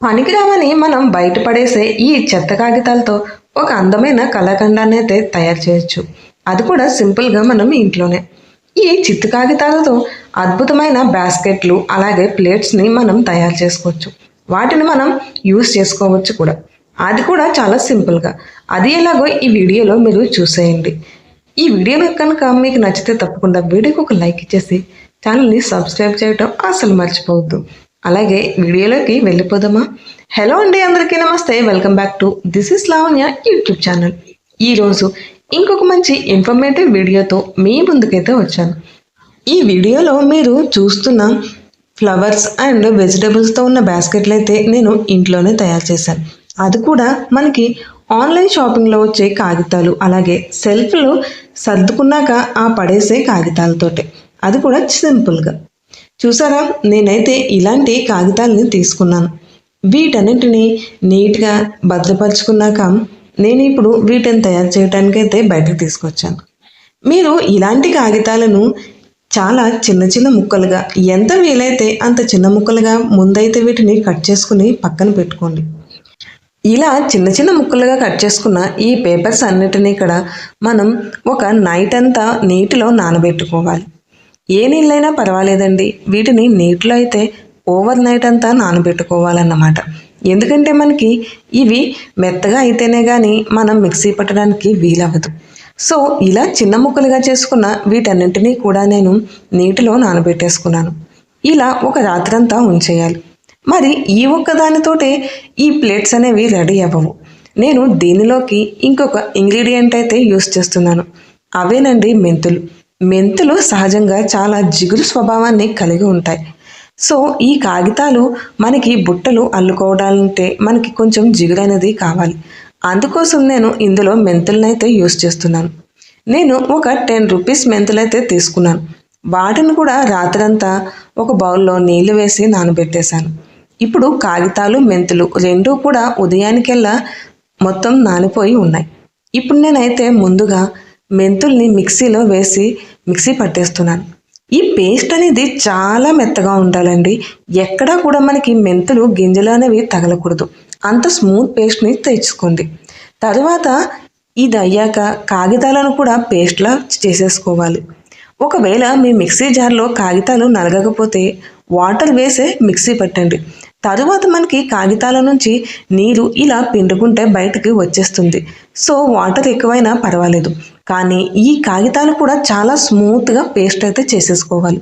పనికిరామని మనం బయటపడేసే ఈ చెత్త కాగితాలతో ఒక అందమైన కళాఖండాన్ని అయితే తయారు చేయొచ్చు. అది కూడా సింపుల్గా మనం ఇంట్లోనే. ఈ చిత్తు కాగితాలతో అద్భుతమైన బాస్కెట్లు అలాగే ప్లేట్స్ని మనం తయారు చేసుకోవచ్చు. వాటిని మనం యూస్ చేసుకోవచ్చు కూడా. అది కూడా చాలా సింపుల్గా. అది ఎలాగో ఈ వీడియోలో మీరు చూసేయండి. ఈ వీడియో కనుక మీకు నచ్చితే తప్పకుండా వీడియోకి ఒక లైక్ ఇచ్చేసి ఛానల్ని సబ్స్క్రైబ్ చేయటం అసలు మర్చిపోవద్దు. అలాగే వీడియోలోకి వెళ్ళిపోదామా? హలో అండి అందరికీ నమస్తే. Welcome back to this is Lavanya YouTube channel ఈరోజు ఇంకొక మంచి ఇన్ఫర్మేటివ్ వీడియోతో మీ ముందుకైతే వచ్చాను. ఈ వీడియోలో మీరు చూస్తున్న ఫ్లవర్స్ అండ్ వెజిటబుల్స్తో ఉన్న బాస్కెట్లు అయితే నేను ఇంట్లోనే తయారు చేశాను. అది కూడా మనకి ఆన్లైన్ షాపింగ్లో వచ్చే కాగితాలు అలాగే సెల్ఫ్లు సర్దుకున్నాక ఆ పడేసే కాగితాలతోటే. అది కూడా సింపుల్గా చూసారా? నేనైతే ఇలాంటి కాగితాలని తీసుకున్నాను. వీటన్నిటిని నీట్గా భద్రపరుచుకున్నాక నేను ఇప్పుడు వీటిని తయారు చేయడానికైతే బయటకు తీసుకొచ్చాను. మీరు ఇలాంటి కాగితాలను చాలా చిన్న చిన్న ముక్కలుగా ఎంత వీలైతే అంత చిన్న ముక్కలుగా ముందైతే వీటిని కట్ చేసుకుని పక్కన పెట్టుకోండి. ఇలా చిన్న చిన్న ముక్కలుగా కట్ చేసుకున్న ఈ పేపర్స్ అన్నిటినీ ఇక్కడ మనం ఒక నైట్ అంతా నీటిలో నానబెట్టుకోవాలి. ఏ నీళ్ళైనా పర్వాలేదండి. వీటిని నీటిలో అయితే ఓవర్ నైట్ అంతా నానబెట్టుకోవాలన్నమాట. ఎందుకంటే మనకి ఇవి మెత్తగా అయితేనే కానీ మనం మిక్సీ పట్టడానికి వీలవ్వదు. సో ఇలా చిన్న ముక్కలుగా చేసుకున్న వీటన్నింటినీ కూడా నేను నీటిలో నానబెట్టేసుకున్నాను. ఇలా ఒక రాత్రంతా ఉంచేయాలి. మరి ఈ ఒక్క దానితోటే ఈ ప్లేట్స్ అనేవి రెడీ అవ్వవు. నేను దీనిలోకి ఇంకొక ఇంగ్రీడియంట్ అయితే యూస్ చేస్తున్నాను. అవేనండి మెంతులు. మెంతులు సహజంగా చాలా జిగురు స్వభావాన్ని కలిగి ఉంటాయి. సో ఈ కాగితాలు మనకి బుట్టలు అల్లుకోవడాలంటే మనకి కొంచెం జిగురు అనేది కావాలి. అందుకోసం నేను ఇందులో మెంతులనైతే అయితే యూస్ చేస్తున్నాను. నేను ఒక టెన్ రూపీస్ మెంతులు అయితే తీసుకున్నాను. వాటిని కూడా రాత్రంతా ఒక బౌల్లో నీళ్ళు వేసి నానబెట్టేశాను. ఇప్పుడు కాగితాలు మెంతులు రెండూ కూడా ఉదయానికెల్లా మొత్తం నానిపోయి ఉన్నాయి. ఇప్పుడు నేనైతే ముందుగా మెంతుల్ని మిక్సీలో వేసి మిక్సీ పట్టేస్తున్నాను. ఈ పేస్ట్ అనేది చాలా మెత్తగా ఉండాలండి. ఎక్కడా కూడా మనకి మెంతులు గింజలు అనేవి తగలకూడదు. అంత స్మూత్ పేస్ట్ని తెచ్చుకోండి. తర్వాత ఇది అయ్యాక కాగితాలను కూడా పేస్ట్లా చేసేసుకోవాలి. ఒకవేళ మీ మిక్సీ జార్లో కాగితాలు నలగకపోతే వాటర్ వేసే మిక్సీ పట్టండి. తరువాత మనకి కాగితాల నుంచి నీరు ఇలా పిండుకుంటే బయటకు వచ్చేస్తుంది. సో వాటర్ ఎక్కువైనా పర్వాలేదు. కానీ ఈ కాగితాలు కూడా చాలా స్మూత్గా పేస్ట్ అయితే చేసేసుకోవాలి.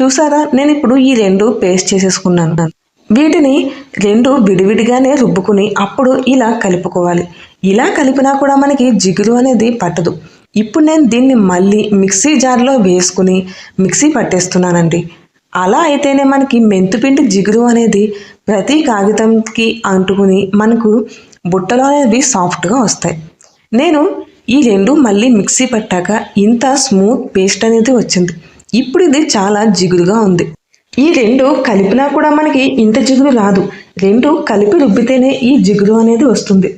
చూసారా? నేను ఇప్పుడు ఈ రెండు పేస్ట్ చేసేసుకున్నాను. వీటిని రెండు విడివిడిగానే రుబ్బుకుని అప్పుడు ఇలా కలుపుకోవాలి. ఇలా కలిపినా కూడా మనకి జిగురు అనేది పట్టదు. ఇప్పుడు నేను దీన్ని మళ్ళీ మిక్సీ జార్లో వేసుకుని మిక్సీ పట్టేస్తున్నానండి. అలా అయితేనే మనకి మెంతుపిండి జిగురు అనేది ప్రతి కాగితంకి అంటుకుని మనకు బుట్టలు అనేవి సాఫ్ట్గా వస్తాయి. నేను ఈ రెండు మళ్ళీ మిక్సీ పట్టాక ఇంత స్మూత్ పేస్ట్ అనేది వచ్చింది. ఇప్పుడు ఇది చాలా జిగురుగా ఉంది. ఈ రెండు కలిపినా కూడా మనకి ఇంత జిగురు రాదు. రెండు కలిపి రుబ్బితేనే ఈ జిగురు అనేది వస్తుంది.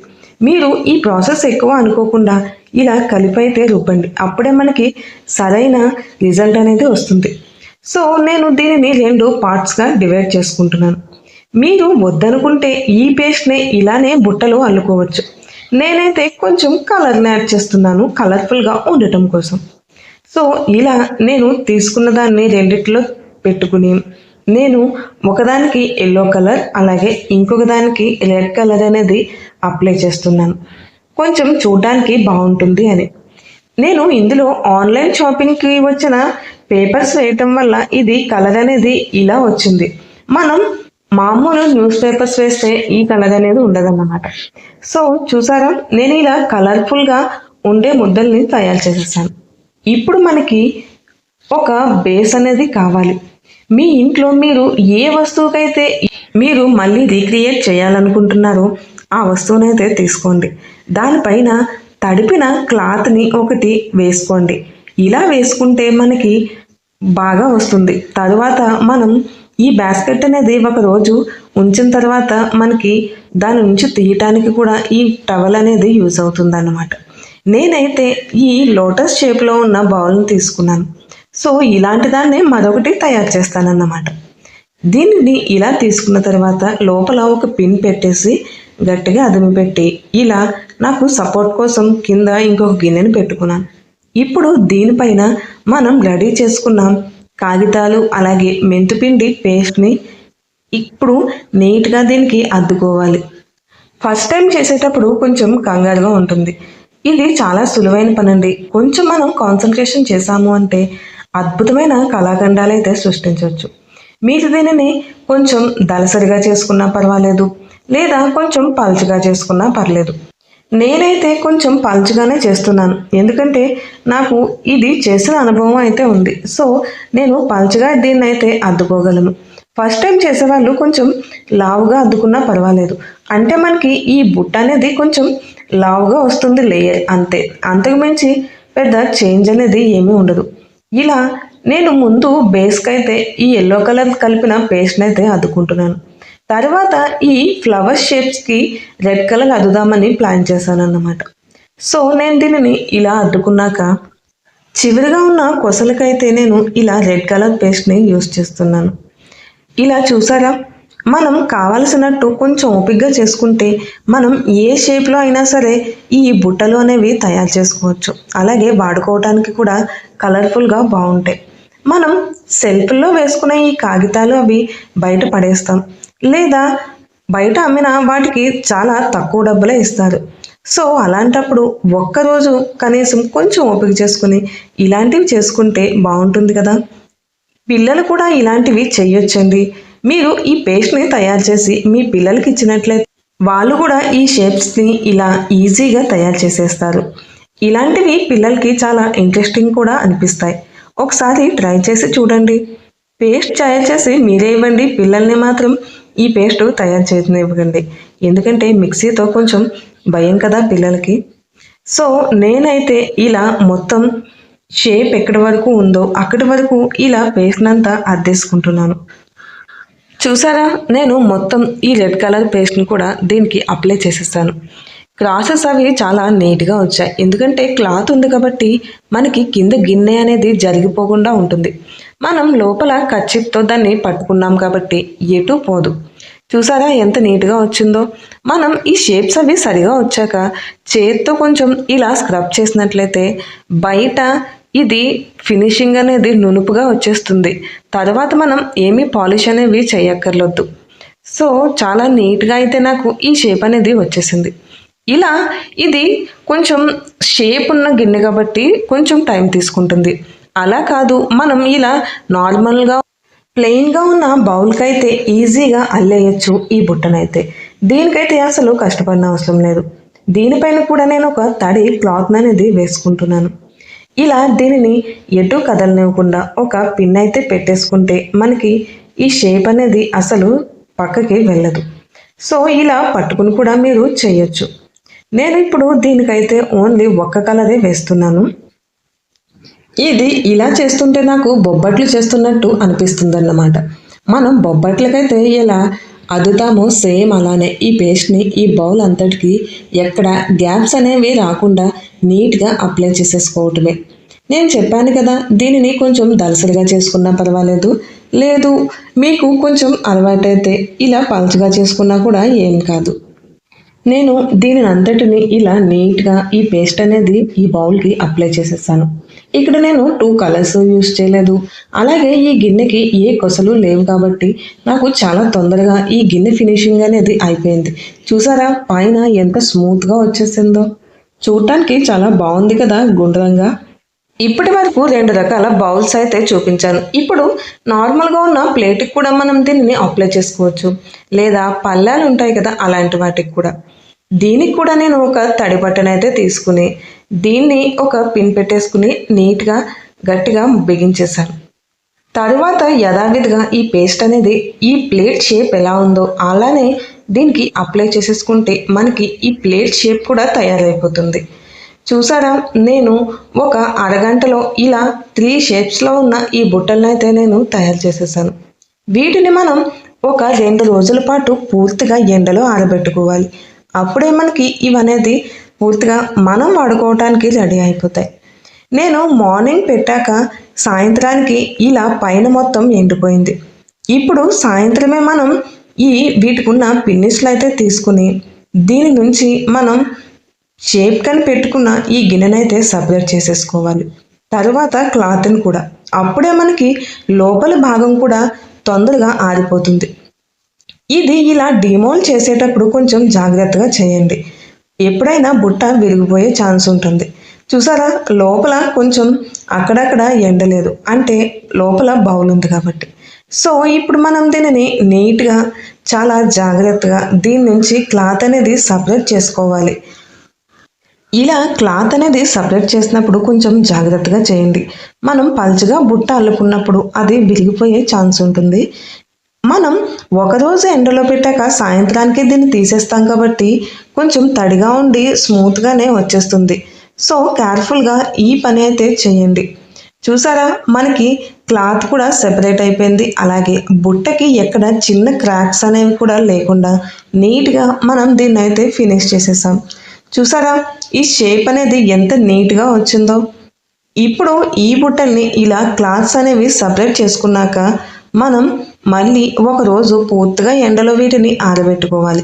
మీరు ఈ ప్రాసెస్ ఎక్కువ అనుకోకుండా ఇలా కలిపైతే రుబ్బండి. అప్పుడే మనకి సరైన రిజల్ట్ అనేది వస్తుంది. సో నేను దీనిని రెండు పార్ట్స్గా డివైడ్ చేసుకుంటున్నాను. మీరు వద్దనుకుంటే ఈ పేస్ట్ని ఇలానే బుట్టలో అల్లుకోవచ్చు. నేనైతే కొంచెం కలర్ని యాడ్ చేస్తున్నాను కలర్ఫుల్గా ఉండటం కోసం. సో ఇలా నేను తీసుకున్న దాన్ని రెండిట్లో పెట్టుకుని నేను ఒకదానికి ఎల్లో కలర్ అలాగే ఇంకొక దానికి రెడ్ కలర్ అనేది అప్లై చేస్తున్నాను. కొంచెం చూడడానికి బాగుంటుంది అని. నేను ఇందులో ఆన్లైన్ షాపింగ్కి వచ్చిన పేపర్స్ వేయటం వల్ల ఇది కలర్ అనేది ఇలా వచ్చింది. మనం మామూలు న్యూస్ పేపర్స్ వేస్తే ఈ కలర్ అనేది ఉండదన్నమాట. సో చూసారా? నేను ఇలా కలర్ఫుల్గా ఉండే ముద్దల్ని తయారు చేసేసాను. ఇప్పుడు మనకి ఒక బేస్ అనేది కావాలి. మీ ఇంట్లో మీరు ఏ వస్తువుకైతే మీరు మళ్ళీ రీక్రియేట్ చేయాలనుకుంటున్నారో ఆ వస్తువునైతే తీసుకోండి. దానిపైన తడిపిన క్లాత్ని ఒకటి వేసుకోండి. ఇలా వేసుకుంటే మనకి బాగా వస్తుంది. తరువాత మనం ఈ బాస్కెట్ అనేది ఒక రోజు ఉంచిన తర్వాత మనకి దాని నుంచి తీయటానికి కూడా ఈ టవల్ అనేది యూజ్ అవుతుంది అన్నమాట నేనైతే ఈ లోటస్ షేప్లో ఉన్న బౌల్ని తీసుకున్నాను. సో ఇలాంటి దాన్ని మరొకటి తయారు చేస్తానన్నమాట. దీనిని ఇలా తీసుకున్న తర్వాత లోపల ఒక పిన్ పెట్టేసి గట్టిగా అదిమి పెట్టి ఇలా నాకు సపోర్ట్ కోసం కింద ఇంకొక గిన్నెని పెట్టుకున్నాను. ఇప్పుడు దీనిపైన మనం రెడీ చేసుకున్న కాగితాలు అలాగే మెంతుపిండి పేస్ట్ని ఇప్పుడు నీట్గా దీనికి అద్దుకోవాలి. ఫస్ట్ టైం చేసేటప్పుడు కొంచెం కంగారుగా ఉంటుంది. ఇది చాలా సులువైన పని అండి కొంచెం మనం కాన్సన్ట్రేషన్ చేశాము అంటే అద్భుతమైన కళాఖండాలు అయితే సృష్టించవచ్చు. మీరు దీనిని కొంచెం దలసరిగా చేసుకున్నా పర్వాలేదు లేదా కొంచెం పల్చగా చేసుకున్నా పర్లేదు. నేనైతే కొంచెం పల్చగానే చేస్తున్నాను. ఎందుకంటే నాకు ఇది చేసిన అనుభవం అయితే ఉంది. సో నేను పల్చగా దీన్ని అయితే అద్దుకోగలను. ఫస్ట్ టైం చేసేవాళ్ళు కొంచెం లావుగా అద్దుకున్నా పర్వాలేదు. అంటే మనకి ఈ బుట్ట అనేది కొంచెం లావుగా వస్తుంది లేయర్ అంతే. అంతకుమించి పెద్ద చేంజ్ అనేది ఏమీ ఉండదు. ఇలా నేను ముందు బేస్కి అయితే ఈ ఎల్లో కలర్ కలిపిన పేస్ట్ని అయితే అద్దుకుంటున్నాను. తర్వాత ఈ ఫ్లవర్ షేప్స్కి రెడ్ కలర్ అద్దుదామని ప్లాన్ చేశాను అన్నమాట సో నేను దీనిని ఇలా అద్దుకున్నాక చివరిగా ఉన్న కొసలకైతే నేను ఇలా రెడ్ కలర్ పేస్ట్ని యూస్ చేస్తున్నాను. ఇలా చూసారా? మనం కావలసినట్టు కొంచెం ఓపిక్గా చేసుకుంటే మనం ఏ షేప్లో అయినా సరే ఈ బుట్టలు అనేవి తయారు చేసుకోవచ్చు. అలాగే వాడుకోవడానికి కూడా కలర్ఫుల్గా బాగుంటాయి. మనం సెల్ఫ్లో వేసుకునే ఈ కాగితాలు అవి బయట పడేస్తాం. లేదా బయట అమ్మిన వాటికి చాలా తక్కువ డబ్బులే ఇస్తారు. సో అలాంటప్పుడు ఒక్కరోజు కనీసం కొంచెం ఓపిక చేసుకుని ఇలాంటివి చేసుకుంటే బాగుంటుంది కదా? పిల్లలు కూడా ఇలాంటివి చేయొచ్చండి మీరు ఈ పేస్ట్ని తయారు చేసి మీ పిల్లలకి ఇచ్చినట్లయితే వాళ్ళు కూడా ఈ షేప్స్ని ఇలా ఈజీగా తయారు చేసేస్తారు. ఇలాంటివి పిల్లలకి చాలా ఇంట్రెస్టింగ్ కూడా అనిపిస్తాయి. ఒకసారి ట్రై చేసి చూడండి. పేస్ట్ తయారు చేసి మీరే ఇవ్వండి. పిల్లల్ని మాత్రం ఈ పేస్ట్ తయారు చేయనివ్వండి ఎందుకంటే మిక్సీతో కొంచెం భయం కదా పిల్లలకి. సో నేనైతే ఇలా మొత్తం షేప్ ఎక్కడి వరకు ఉందో అక్కడి వరకు ఇలా పేస్ట్నంతా అద్దేసుకుంటున్నాను. చూసారా? నేను మొత్తం ఈ రెడ్ కలర్ పేస్ట్ని కూడా దీనికి అప్లై చేసేసాను క్రాసెస్ అవి చాలా నీట్గా వచ్చాయి. ఎందుకంటే క్లాత్ ఉంది కాబట్టి మనకి కింద గిన్నె అనేది జరిగిపోకుండా ఉంటుంది. మనం లోపల కచ్చిప్తో దాన్ని పట్టుకున్నాం కాబట్టి ఎటు పోదు. చూసారా ఎంత నీట్గా వచ్చిందో? మనం ఈ షేప్స్ అవి సరిగా వచ్చాక చేత్తో కొంచెం ఇలా స్క్రబ్ చేసినట్లయితే బయట ఇది ఫినిషింగ్ అనేది నునుపుగా వచ్చేస్తుంది. తర్వాత మనం ఏమీ పాలిష్ అనేవి చేయక్కర్లొద్దు. సో చాలా నీట్గా అయితే నాకు ఈ షేప్ అనేది వచ్చేసింది. ఇలా ఇది కొంచెం షేప్ ఉన్న గిన్నె కాబట్టి కొంచెం టైం తీసుకుంటుంది. అలా కాదు మనం ఇలా నార్మల్గా ప్లెయిన్గా ఉన్న బౌల్కి అయితే ఈజీగా అల్లేయచ్చు ఈ బుట్టనైతే. దీనికైతే అసలు కష్టపడిన అవసరం లేదు. దీనిపైన కూడా నేను ఒక తడి క్లాత్ అనేది వేసుకుంటున్నాను. ఇలా దీనిని ఎటు కదలనివ్వకుండా ఒక పిన్ అయితే పెట్టేసుకుంటే మనకి ఈ షేప్ అనేది అసలు పక్కకి వెళ్ళదు. సో ఇలా పట్టుకుని కూడా మీరు చేయొచ్చు. నేను ఇప్పుడు దీనికైతే ఓన్లీ ఒక్క కలరే వేస్తున్నాను. ఇది ఇలా చేస్తుంటే నాకు బొబ్బట్లు చేస్తున్నట్టు అనిపిస్తుందన్నమాట. మనం బొబ్బట్లకైతే ఇలా అదుతాము సేమ్ అలానే ఈ పేస్ట్ని ఈ బౌల్ అంతటికి ఎక్కడ గ్యాప్స్ అనేవి రాకుండా నీట్గా అప్లై చేసేసుకోవటమే. నేను చెప్పాను కదా దీనిని కొంచెం దలసరిగా చేసుకున్నా పర్వాలేదు. లేదు మీకు కొంచెం అలవాటైతే ఇలా పలుచగా చేసుకున్నా కూడా ఏం కాదు. నేను దీనిని అంతటిని ఇలా నీట్గా ఈ పేస్ట్ అనేది ఈ బౌల్కి అప్లై చేసేసాను. ఇక్కడ నేను టూ కలర్స్ యూస్ చేయలేదు. అలాగే ఈ గిన్నెకి ఏ కొసలు లేవు కాబట్టి నాకు చాలా తొందరగా ఈ గిన్నె ఫినిషింగ్ అనేది అయిపోయింది. చూసారా? పైన ఎంత స్మూత్గా వచ్చేసిందో. చూడటానికి చాలా బాగుంది కదా గుండ్రంగా. ఇప్పటి వరకు రెండు రకాల బౌల్స్ అయితే చూపించాను. ఇప్పుడు నార్మల్గా ఉన్న ప్లేట్కి కూడా మనం దీనిని అప్లై చేసుకోవచ్చు. లేదా పళ్ళాలు ఉంటాయి కదా అలాంటి వాటికి కూడా. దీనికి కూడా నేను ఒక తడి బట్టనైతే అయితే తీసుకుని దీన్ని ఒక పిన్ పెట్టేసుకుని నీట్గా గట్టిగా బిగించేశాను తరువాత యథావిధిగా ఈ పేస్ట్ అనేది ఈ ప్లేట్ షేప్ ఎలా ఉందో అలానే దీనికి అప్లై చేసేసుకుంటే మనకి ఈ ప్లేట్ షేప్ కూడా తయారైపోతుంది. చూసారా? నేను ఒక అరగంటలో ఇలా త్రీ షేప్స్లో ఉన్న ఈ బుట్టలను అయితే నేను తయారు చేసేసాను. వీటిని మనం ఒక రెండు రోజుల పాటు పూర్తిగా ఎండలో ఆరబెట్టుకోవాలి. అప్పుడే మనకి ఇవనేది పూర్తిగా మనం వాడుకోవటానికి రెడీ అయిపోతాయి. నేను మార్నింగ్ పెట్టాక సాయంత్రానికి ఇలా పైన మొత్తం ఎండిపోయింది. ఇప్పుడు సాయంత్రమే మనం ఈ వీటికున్న పిన్నిస్లు అయితే తీసుకుని దీని నుంచి మనం షేప్ కని పెట్టుకున్న ఈ గిన్నెనైతే సపరేట్ చేసేసుకోవాలి. తర్వాత క్లాత్ని కూడా. అప్పుడే మనకి లోపల భాగం కూడా తొందరగా ఆరిపోతుంది. ఇది ఇలా డిమోల్ చేసేటప్పుడు కొంచెం జాగ్రత్తగా చేయండి. ఎప్పుడైనా బుట్ట విరిగిపోయే ఛాన్స్ ఉంటుంది. చూసారా? లోపల కొంచెం అక్కడక్కడ ఎండలేదు అంటే లోపల బౌల్ ఉంది కాబట్టి. సో ఇప్పుడు మనం దీనిని నీట్గా చాలా జాగ్రత్తగా దీని నుంచి క్లాత్ అనేది సపరేట్ చేసుకోవాలి. ఇలా క్లాత్ అనేది సపరేట్ చేసినప్పుడు కొంచెం జాగ్రత్తగా చేయండి. మనం పలుచగా బుట్ట అల్లుకున్నప్పుడు అది విరిగిపోయే ఛాన్స్ ఉంటుంది. మనం ఒకరోజు ఎండలో పెట్టాక సాయంత్రానికి దీన్ని తీసేస్తాం కాబట్టి కొంచెం తడిగా ఉండి స్మూత్గానే వచ్చేస్తుంది. సో కేర్ఫుల్గా ఈ పని అయితే చేయండి. చూసారా? మనకి క్లాత్ కూడా సెపరేట్ అయిపోయింది. అలాగే బుట్టకి ఎక్కడ చిన్న క్రాక్స్ అనేవి కూడా లేకుండా నీట్గా మనం దీన్ని అయితే ఫినిష్ చేసేసాం. చూసారా? ఈ షేప్ అనేది ఎంత నీట్గా వచ్చిందో. ఇప్పుడు ఈ బుట్టల్ని ఇలా క్లాత్స్ అనేవి సపరేట్ చేసుకున్నాక మనం మళ్ళీ ఒకరోజు పూర్తిగా ఎండలో వీటిని ఆరబెట్టుకోవాలి.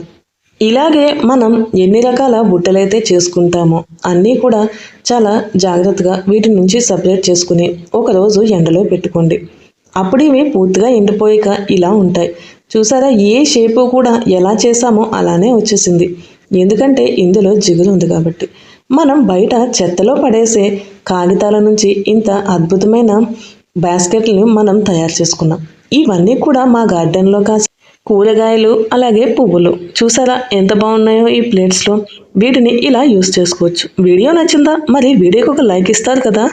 ఇలాగే మనం ఎన్ని రకాల బుట్టలైతే చేసుకుంటామో అన్నీ కూడా చాలా జాగ్రత్తగా వీటి నుంచి సపరేట్ చేసుకుని ఒకరోజు ఎండలో పెట్టుకోండి. అప్పుడు ఇవి పూర్తిగా ఎండిపోయాక ఇలా ఉంటాయి. చూసారా? ఏ షేపు కూడా ఎలా చేసామో అలానే వచ్చేసింది. ఎందుకంటే ఇందులో జిగురు ఉంది కాబట్టి. మనం బయట చెత్తలో పడేసే కాగితాల నుంచి ఇంత అద్భుతమైన బాస్కెట్లను మనం తయారు చేసుకున్నాం. ఇవన్నీ కూడా మా గార్డెన్లో కాసి కూరగాయలు అలాగే పువ్వులు. చూసారా ఎంత బాగున్నాయో ఈ ప్లేట్స్లో? వీటిని ఇలా యూస్ చేసుకోవచ్చు. వీడియో నచ్చిందా? మరి వీడియోకి ఒక లైక్ ఇస్తారు కదా.